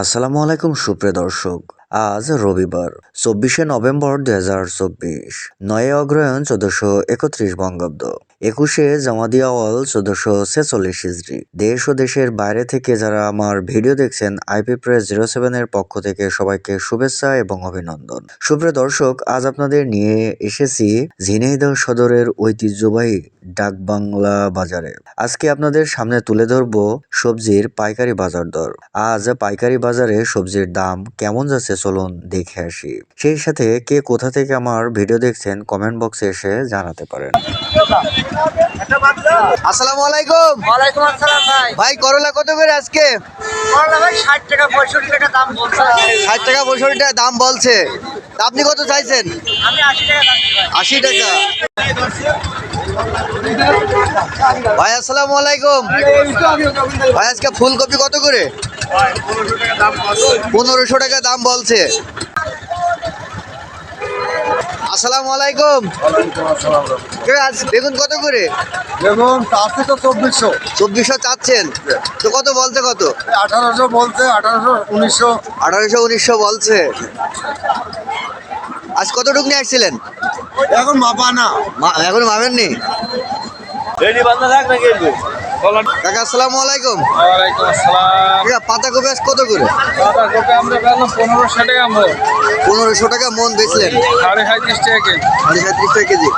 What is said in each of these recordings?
আসসালামু আলাইকুম, সুপ্রিয় দর্শক। আজ রবিবার, চব্বিশে নভেম্বর দু হাজার চব্বিশ, নয় অগ্রহায়ণ চোদ্দশো একত্রিশ বঙ্গাব্দ। একুশে জামাদিয়া আওয়াল চোদ্দশো ছেচল্লিশ হিজড়ি দেশ ও দেশের বাইরে থেকে যারা আমার ভিডিও দেখছেন, আইপি প্রেস জিরো সেভেনের পক্ষ থেকে সবাইকে শুভেচ্ছা এবং অভিনন্দন। সুপ্রিয় দর্শক, আজ আপনাদের নিয়ে এসেছি ঝিনাইদহ সদরের ঐতিহ্যবাহী ডাকবাংলা বাজারে। আজকে আপনাদের সামনে তুলে ধরবো সবজির পাইকারি বাজার দর। আজ পাইকারি বাজারে সবজির দাম কেমন যাচ্ছে চলুন দেখে আসি। সেই সাথে কে কোথা থেকে আমার ভিডিও দেখছেন, কমেন্ট বক্সে এসে জানাতে পারেন। আসসালামু আলাইকুম। ওয়ালাইকুম আসসালাম ভাই। ভাই করলা কত করে আজকে? করলা ভাই ষাট টাকা পঁয়ষট্টি টাকা দাম বলছে। ষাট টাকা পঁয়ষট্টি টাকা দাম বলছে। আপনি কত চাইছেন? আমি আশি টাকা দাম দিই ভাই। আশি টাকা। ভাই আসসালামু আলাইকুম। ভাই আজকে ফুলকপি কত করে? পনেরোশো টাকা দাম বলছে। আসসালামু আলাইকুম। আজ বেগুন কত করে? দেখুন আছে তো চব্বিশশো। চব্বিশশো চাচ্ছেন। তো কত বলতে কত? আঠারোশো বলতে আঠারোশো উনিশশো। আঠারোশো উনিশশো বলছে। আজ কতটুকু নিয়ে আসছিলেন? এখন মাপা না। এখন মাবেননি কাকা আসসালামু আলাইকুম। ওয়ালাইকুম আসসালাম। কাকা পাতাকপি আজ কত করে? আমরা পেলাম পনেরোশো টাকা মন। পনেরোশো টাকা মন বেচলেন সাড়ে সাঁত্রিশ টাকা কেজি। সাড়ে সাঁত্রিশ টাকা কেজি।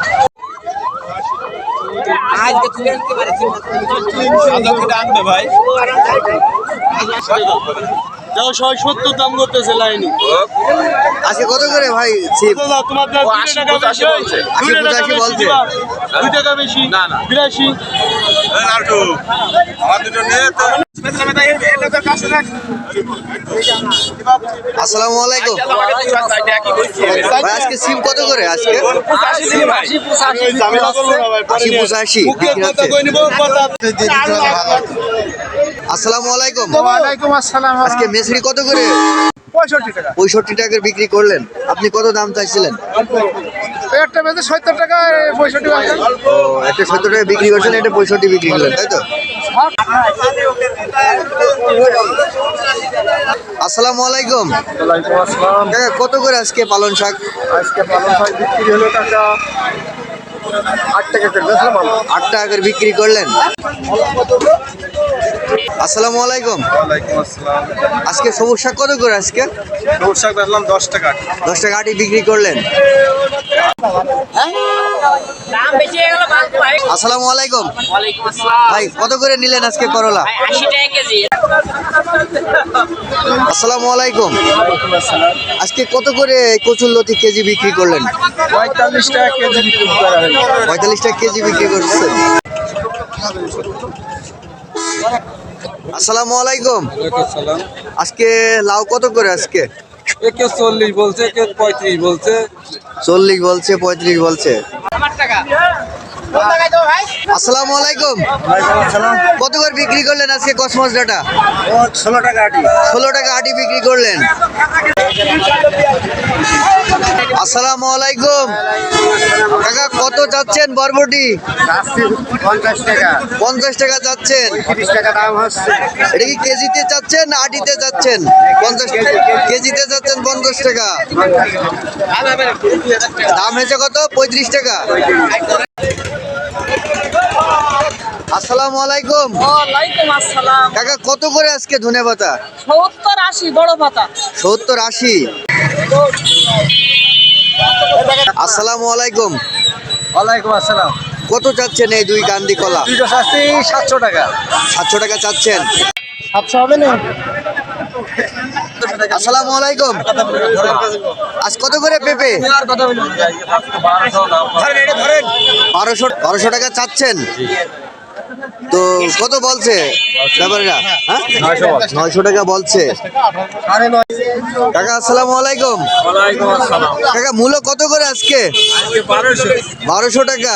যাও ছয় সত্তর দাম করতেছে লাইনি। আজকে কত করে ভাই ছিপ? তোমার দুই টাকা বেশি। আশি পঁচাশি বলছে। দুই টাকা বেশি। না না। বিরাশি। আসসালামু আলাইকুম। ভাই আজকে সিম কত করে আজকে? আশি পঁচাশি। বিক্রি হচ্ছে। আসসালামু আলাইকুম। ওয়ালাইকুম আসসালাম আজকে মেসরি কত করে? পঁয়ষট্টি টাকা। পঁয়ষট্টি টাকার বিক্রি করলেন। আপনি কত দাম চাইছিলেন? একটা সত্তর টাকা পঁয়ষট্টি একটা সত্তর টাকা বিক্রি করছেন এটা পঁয়ষট্টি বিক্রি করলেন তাই তো? আসসালামু আলাইকুম। কত করে আজকে পালন শাক? আজকে পালন শাক বিক্রি হলো টাকা আট টাকা করে আট টাকা করে বিক্রি করলেন? আসসালামু আলাইকুম। আজকে সবুজ শাক কত করে আজকে? সবুজ শাক বেচলাম দশ টাকা। দশ টাকা আটি বিক্রি করলেন। দাম বেশি হয়ে গেল বাদ ভাই আসসালামু আলাইকুম। ভাই কত করে নিলেন আজকে করলা? আসসালামু আলাইকুম। আজকে কত করে কচুর লতি কেজি বিক্রি করলেন? পঁয়তাল্লিশ টাকা কেজি বিক্রি করা হলো। পঁয়তাল্লিশ টাকা কেজি বিক্রি করছেন আসসালামু আলাইকুম। আজকে লাউ কত করে আজকে? একে চল্লিশ বলছে একে পঁয়ত্রিশ বলছে। চল্লিশ বলছে পঁয়ত্রিশ বলছে। আসসালামু আলাইকুম। কত করে বিক্রি করলেন আজকে কসমস ডাটা? ষোলো টাকা আটি। ষোলো টাকা আটি বিক্রি করলেন। আসসালামু আলাইকুম। কাকা কত যাচ্ছেন বরবটি? পঞ্চাশ টাকা। পঞ্চাশ টাকা যাচ্ছেন। টাকা দাম হচ্ছে। এটা কি কেজিতে যাচ্ছেন আটিতে যাচ্ছেন? পঞ্চাশ কেজিতে যাচ্ছেন পঞ্চাশ টাকা। দাম হয়েছে কত? পঁয়ত্রিশ টাকা। আসসালামু আলাইকুম। ওয়ালাইকুম আসসালাম। কাকা কত করে আজকে ধনে পাতা সত্তর আশি বড় পাতা। সত্তর আশি। আসসালামু আলাইকুম। ওয়ালাইকুম আসসালাম। কত চাচ্ছেন এই দুই গান্ধী কলা? দুইটা শাস্তি সাতশো টাকা। সাতশো টাকা চাচ্ছেন? সাতশো হবে না? আসসালামু আলাইকুম। আজ কত করে পেঁপে? বারোশো। বারোশো টাকা চাচ্ছেন? তো কত বলছে ব্যাপারটা হ্যাঁ? নয়শো টাকা বলছে। কাকা আসসালাম আলাইকুম। কাকা মূল্য কত করে আজকে? বারোশো টাকা।